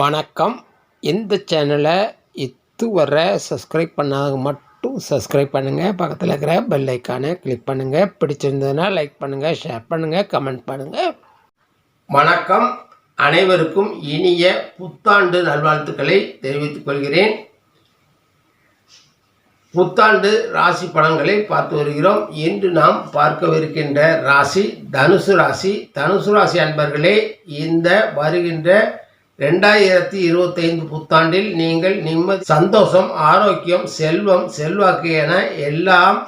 வணக்கம். இந்த சேனலை இதுவரை சப்ஸ்கிரைப் பண்ணாதவங்க மட்டும் சப்ஸ்கிரைப் பண்ணுங்கள் பக்கத்தில் இருக்கிற பெல் ஐக்கானை கிளிக் பண்ணுங்கள் பிடிச்சிருந்ததுன்னா லைக் பண்ணுங்கள் ஷேர் பண்ணுங்கள் கமெண்ட் பண்ணுங்கள் வணக்கம். அனைவருக்கும் இனிய புத்தாண்டு நல்வாழ்த்துக்களை தெரிவித்துக் கொள்கிறேன். புத்தாண்டு ராசி பலன்களை பார்த்து வருகிறோம். இன்று நாம் பார்க்கவிருக்கின்ற ராசி தனுசு ராசி. தனுசு ராசி அன்பர்களே இந்த வருகின்ற ரெண்டாயிரத்தி இருபத்தைந்து புத்தாண்டில் நீங்கள் நிம்மதி சந்தோஷம் ஆரோக்கியம் செல்வம் செல்வாக்கு என எல்லாம்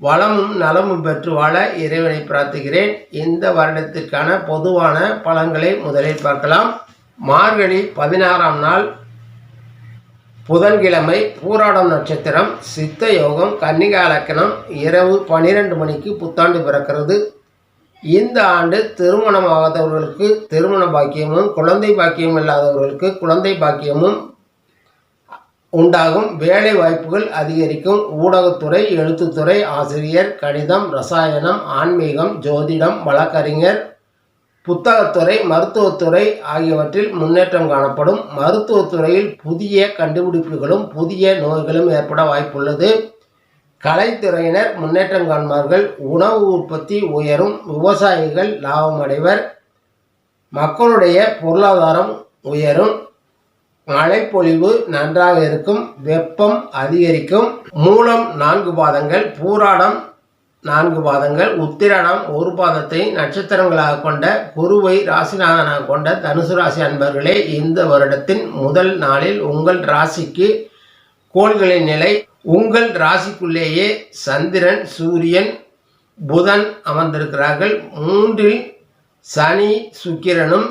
வளமும் நலமும் பெற்று வாழ இறைவனை பிரார்த்துகிறேன் இந்த வருடத்திற்கான பொதுவான பலன்களை முதலில் பார்க்கலாம். மார்கழி பதினாறாம் நாள் புதன்கிழமை பூராடம் நட்சத்திரம் சித்த யோகம் கன்னிகா லக்கணம் இரவு பனிரெண்டு மணிக்கு புத்தாண்டு பிறக்கிறது. இந்த ஆண்டு திருமணம் ஆகாதவர்களுக்கு திருமண பாக்கியமும் குழந்தை பாக்கியம் இல்லாதவர்களுக்கு குழந்தை பாக்கியமும் உண்டாகும். வேலை வாய்ப்புகள் அதிகரிக்கும். ஊடகத்துறை எழுத்துத்துறை ஆசிரியர் கணிதம் ரசாயனம் ஆன்மீகம் ஜோதிடம் வழக்கறிஞர் புத்தகத்துறை மருத்துவத்துறை ஆகியவற்றில் முன்னேற்றம் காணப்படும். மருத்துவத்துறையில் புதிய கண்டுபிடிப்புகளும் புதிய நோய்களும் ஏற்பட வாய்ப்புள்ளது. கலைத்துறையினர் முன்னேற்றம் காண்பார்கள். உணவு உற்பத்தி உயரும். விவசாயிகள் லாபம் அடைவர். மக்களுடைய பொருளாதாரம் உயரும். மழைப்பொழிவு நன்றாக இருக்கும். வெப்பம் அதிகரிக்கும். மூலம் நான்கு பாதங்கள் பூராடம் நான்கு பாதங்கள் உத்திராடம் ஒரு பாதத்தை நட்சத்திரங்களாக கொண்ட குருவை ராசிநாதனாக கொண்ட தனுசு ராசி அன்பர்களே இந்த வருடத்தின் முதல் நாளில் உங்கள் ராசிக்கு கோள்களின் நிலை உங்கள் ராசிக்குள்ளேயே சந்திரன் சூரியன் புதன் அமர்ந்திருக்கிறார்கள். மூன்றில் சனி சுக்கிரனும்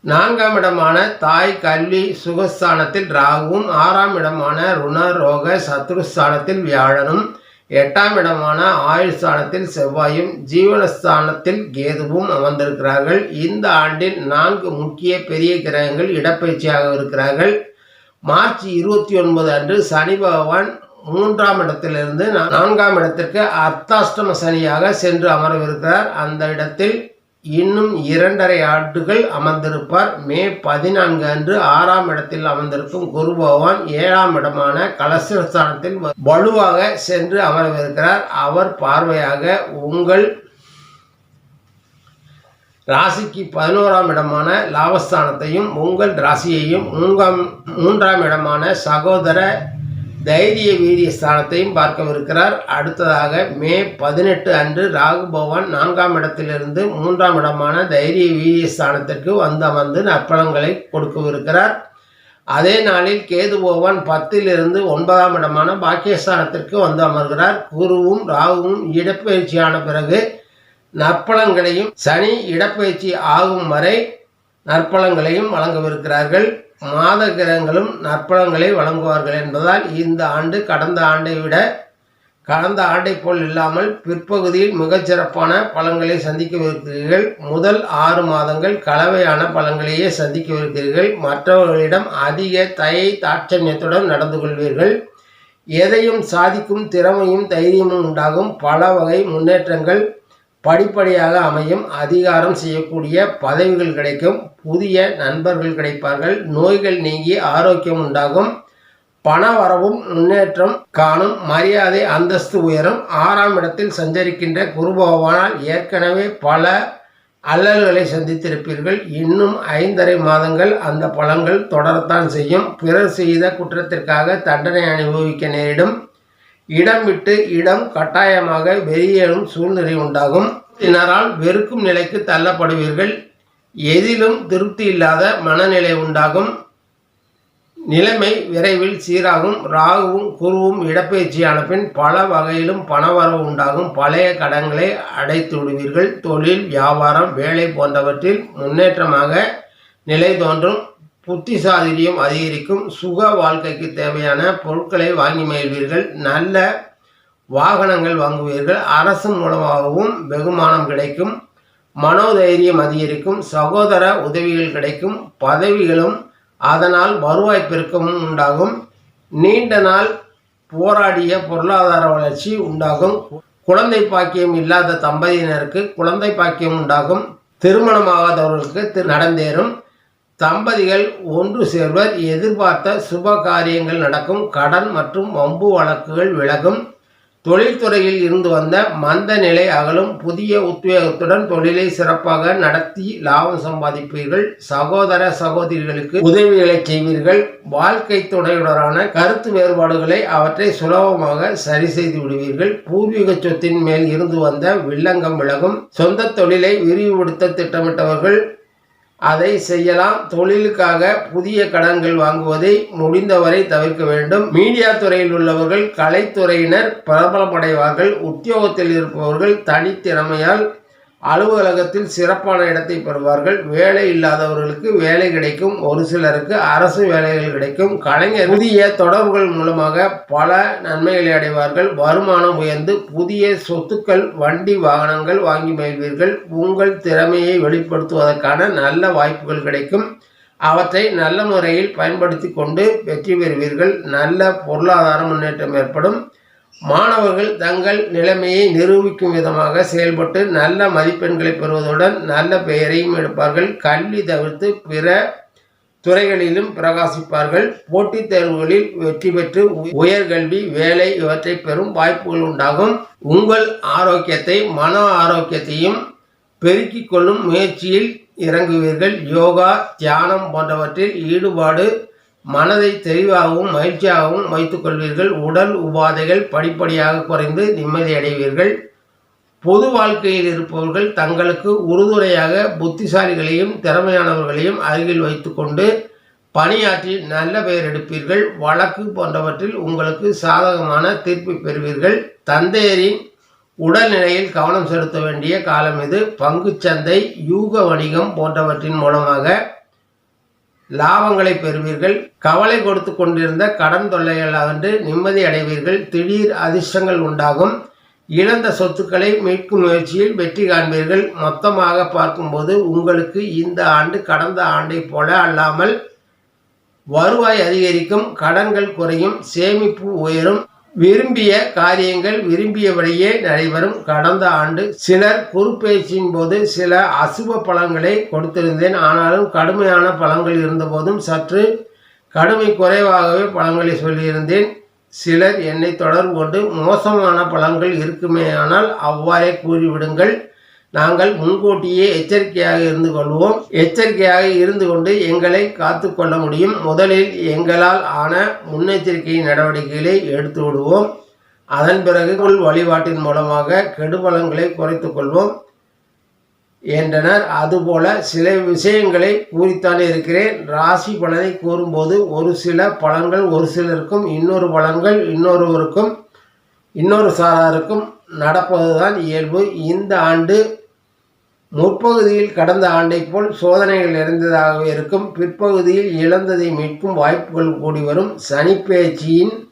நான்காம் இடமான தாய் கல்வி சுகஸ்தானத்தில் ராகுவும் ஆறாம் இடமான ருண ரோக சத்ருஸ்தானத்தில் வியாழனும் எட்டாம் இடமான ஆயுள் ஸ்தானத்தில் செவ்வாயும் ஜீவனஸ்தானத்தில் கேதுவும் அமர்ந்திருக்கிறார்கள். இந்த ஆண்டில் நான்கு முக்கிய பெரிய கிரகங்கள் இடப்பயிற்சியாக இருக்கிறார்கள். மார்ச் இருபத்தி ஒன்பது அன்று சனி பகவான் மூன்றாம் இடத்திலிருந்து நான்காம் இடத்திற்கு அர்த்தாஷ்டம சனியாக சென்று அமரவிருக்கிறார் அந்த இடத்தில் இன்னும் இரண்டரை ஆண்டுகள் அமர்ந்திருப்பார். மே பதினான்கு அன்று ஆறாம் இடத்தில் அமர்ந்திருக்கும் குரு பகவான் ஏழாம் இடமான கலசஸ்தானத்தில் வலுவாக சென்று அமரவிருக்கிறார். அவர் பார்வையாக உங்கள் ராசிக்கு பதினோராம் இடமான லாபஸ்தானத்தையும் உங்கள் ராசியையும் மூன்றாம் மூன்றாம் இடமான சகோதர தைரிய வீரிய ஸ்தானத்தையும் பார்க்கவிருக்கிறார். அடுத்ததாக மே பதினெட்டு அன்று ராகு பகவான் நான்காம் இடத்திலிருந்து மூன்றாம் இடமான தைரிய வீரிய ஸ்தானத்திற்கு வந்து அமர்ந்து நற்பலன்களை கொடுக்கவிருக்கிறார். அதே நாளில் கேது பகவான் பத்திலிருந்து ஒன்பதாம் இடமான பாக்கியஸ்தானத்திற்கு வந்து அமர்கிறார். குருவும் ராகுவும் இடப்பெயர்ச்சியான பிறகு நற்பழங்களையும் சனி இடப்பெயர்ச்சி ஆகும் வரை நற்பழங்களையும் வழங்கவிருக்கிறார்கள். மாத கிரகங்களும் நற்பலன்களை வழங்குவார்கள் என்பதால் இந்த ஆண்டு கடந்த ஆண்டை விட கடந்த ஆண்டை போல் இல்லாமல் பிற்பகுதியில் மிகச்சிறப்பான பலன்களை சந்திக்கவிருக்கிறீர்கள். முதல் ஆறு மாதங்கள் கலவையான பலன்களையே சந்திக்கவிருக்கிறீர்கள். மற்றவர்களிடம் அதிக தயை தாட்சண்யத்துடன் நடந்து கொள்வீர்கள். எதையும் சாதிக்கும் திறமையும் தைரியமும் உண்டாகும். பல வகை முன்னேற்றங்கள் படிப்படியாக அமையும். அதிகாரம் செய்யக்கூடிய பதவிகள் கிடைக்கும். புதிய நண்பர்கள் கிடைப்பார்கள். நோய்கள் நீங்கி ஆரோக்கியம் உண்டாகும். பண வரவும் முன்னேற்றம் காணும். மரியாதை அந்தஸ்து உயரும். ஆறாம் இடத்தில் சஞ்சரிக்கின்ற குரு பகவானால் ஏற்கனவே பல அல்லல்களை சந்தித்திருப்பீர்கள். இன்னும் ஐந்தரை மாதங்கள் அந்த பலன்கள் தொடரத்தான் செய்யும். பிறர் செய்த குற்றத்திற்காக தண்டனை அனுபவிக்க நேரிடும். இடம் விட்டு இடம் கட்டாயமாக வெளியேறும் சூழ்நிலை உண்டாகும். இதனால் வெறுக்கும் நிலைக்கு தள்ளப்படுவீர்கள். எதிலும் திருப்தி இல்லாத மனநிலை உண்டாகும். நிலைமை விரைவில் சீராகும். ராகுவும் குருவும் இடப்பெயர்ச்சியான பின் பல வகையிலும் பணவரவு உண்டாகும். பழைய கடன்களை அடைத்து விடுவீர்கள். தொழில் வியாபாரம் வேலை போன்றவற்றில் முன்னேற்றமாக நிலை தோன்றும். புத்திசாலிரியம் அதிகரிக்கும். சுக வாழ்க்கைக்கு தேவையான பொருட்களை வாங்கி மகிழ்வீர்கள். நல்ல வாகனங்கள் வாங்குவீர்கள். அரசு மூலமாகவும் வெகுமானம் கிடைக்கும். மனோதைரியம் அதிகரிக்கும். சகோதர உதவிகள் கிடைக்கும். பதவிகளும் அதனால் வருவாய் பெருக்கமும் உண்டாகும். நீண்ட நாள் போராடிய பொருளாதார வளர்ச்சி உண்டாகும். குழந்தை பாக்கியம் இல்லாத தம்பதியினருக்கு குழந்தை பாக்கியம் உண்டாகும். திருமணமாகாதவர்களுக்கு திரு- நடந்தேறும். தம்பதிகள் ஒன்று சேர்வர் எதிர்பார்த்த சுப காரியங்கள் நடக்கும். கடன் மற்றும் வம்பு வழக்குகள் விலகும். தொழில்துறையில் இருந்து வந்த மந்த நிலை அகலும். புதிய உத்வேகத்துடன் தொழிலை சிறப்பாக நடத்தி லாபம் சம்பாதிப்பீர்கள். சகோதர சகோதரிகளுக்கு உதவிகளை செய்வீர்கள். வாழ்க்கை துணையுடனான கருத்து வேறுபாடுகளை அவற்றை சுலபமாக சரி செய்து விடுவீர்கள். பூர்வீக சொத்தின் மேல் இருந்து வந்த வில்லங்கம் விலகும். சொந்த தொழிலை விரிவுபடுத்த திட்டமிட்டவர்கள் அதை செய்யலாம். தொழிலுக்காக புதிய கடன்கள் வாங்குவதை முடிந்தவரை தவிர்க்க வேண்டும். மீடியா துறையில் உள்ளவர்கள் கலைத்துறையினர் பிரபலமடைவார்கள் உத்தியோகத்தில் இருப்பவர்கள் தனித்திறமையால் அலுவலகத்தில் சிறப்பான இடத்தை பெறுவார்கள். வேலை இல்லாதவர்களுக்கு வேலை கிடைக்கும். ஒரு சிலருக்கு அரசு வேலைகள் கிடைக்கும். கலைஞர் புதிய தொடர்புகள் மூலமாக பல நன்மைகளை அடைவார்கள். வருமானம் உயர்ந்து புதிய சொத்துக்கள் வண்டி வாகனங்கள் வாங்கி மகிழ்வீர்கள். உங்கள் திறமையை வெளிப்படுத்துவதற்கான நல்ல வாய்ப்புகள் கிடைக்கும். அவற்றை நல்ல முறையில் பயன்படுத்தி கொண்டு வெற்றி பெறுவீர்கள். நல்ல பொருளாதார முன்னேற்றம் ஏற்படும். மாணவர்கள் தங்கள் நிலைமையை நிரூபிக்கும் விதமாக செயல்பட்டு நல்ல மதிப்பெண்களை பெறுவதுடன் நல்ல பெயரையும் எடுப்பார்கள். கல்வி தவிர்த்து பிற துறைகளிலும் பிரகாசிப்பார்கள். போட்டித் தேர்வுகளில் வெற்றி பெற்று உயர்கல்வி வேலை இவற்றை பெறும் வாய்ப்புகள் உண்டாகும். உங்கள் ஆரோக்கியத்தை மன ஆரோக்கியத்தையும் பெருக்கிக் கொள்ளும் முயற்சியில் இறங்குவீர்கள். யோகா தியானம் போன்றவற்றில் ஈடுபாடு மனதை தெளிவாகவும் மகிழ்ச்சியாகவும் வைத்துக்கொள்வீர்கள் உடல் உபாதைகள் படிப்படியாக குறைந்து நிம்மதி அடைவீர்கள். பொது வாழ்க்கையில் இருப்பவர்கள் தங்களுக்கு உறுதுணையாக புத்திசாலிகளையும் திறமையானவர்களையும் அருகில் வைத்துக்கொண்டு பணியாற்றி நல்ல பெயர் எடுப்பீர்கள். வழக்கு போன்றவற்றில் உங்களுக்கு சாதகமான தீர்ப்பை பெறுவீர்கள். தந்தையரின் உடல்நிலையில் கவனம் செலுத்த வேண்டிய காலம் இது. பங்குச்சந்தை யூக வணிகம் போன்றவற்றின் மூலமாக லாபங்களை பெறுவீர்கள். கவலை கொடுத்து கொண்டிருந்த கடன் தொல்லைகள் அகன்று நிம்மதி அடைவீர்கள். திடீர் அதிர்ஷ்டங்கள் உண்டாகும். இழந்த சொத்துக்களை மீட்கும் முயற்சியில் வெற்றி காண்பீர்கள். மொத்தமாக பார்க்கும்போது உங்களுக்கு இந்த ஆண்டு கடந்த ஆண்டை போல அல்லாமல் வருவாய் அதிகரிக்கும். கடன்கள் குறையும். சேமிப்பு உயரும். விரும்பிய காரியங்கள் விரும்பியபடியே நடைபெறும். கடந்த ஆண்டு சிலர் குறுப்பெயர்ச்சியின் போது சில அசுப பலன்களை கொடுத்திருந்தேன். ஆனாலும் கடுமையான பலன்கள் இருந்தபோதும் சற்று கடுமை குறைவாகவே பலன்களை சொல்லியிருந்தேன். சிலர் என்னை தொடர்பு கொண்டு மோசமான பலன்கள் இருக்குமேயானால் அவ்வாறே கூறிவிடுங்கள். நாங்கள் முன்கூட்டியே எச்சரிக்கையாக இருந்து கொள்வோம். எச்சரிக்கையாக இருந்து கொண்டு எங்களை காத்து கொள்ள முடியும். முதலில் எங்களால் ஆன முன்னெச்சரிக்கை நடவடிக்கைகளை எடுத்து விடுவோம். அதன் பிறகு உள் வழிபாட்டின் மூலமாக கெடுபலங்களை குறைத்து கொள்வோம் என்றனர். அதுபோல சில விஷயங்களை கூறித்தானே இருக்கிறேன். ராசி பலனை கூறும்போது ஒரு சில பலன்கள் ஒரு சிலருக்கும் இன்னொரு பலன்கள் இன்னொருவருக்கும் இன்னொரு சாராருக்கும் நடப்பதுதான் இயல்பு. இந்த ஆண்டு முற்பகுதியில் கடந்த ஆண்டை போல் சோதனைகள் நிறைந்ததாகவே இருக்கும். பிற்பகுதியில் இழந்ததை மீட்கும் வாய்ப்புகள் கூடி வரும். சனிப்பேச்சியின்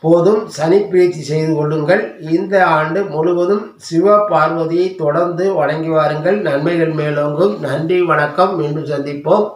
போதும் சனிப்பெயர்ச்சி செய்து கொள்ளுங்கள். இந்த ஆண்டு முழுவதும் சிவ பார்வதியை தொடர்ந்து வணங்கி வாருங்கள். நன்மைகள் மேலோங்கும். நன்றி வணக்கம். மீண்டும் சந்திப்போம்.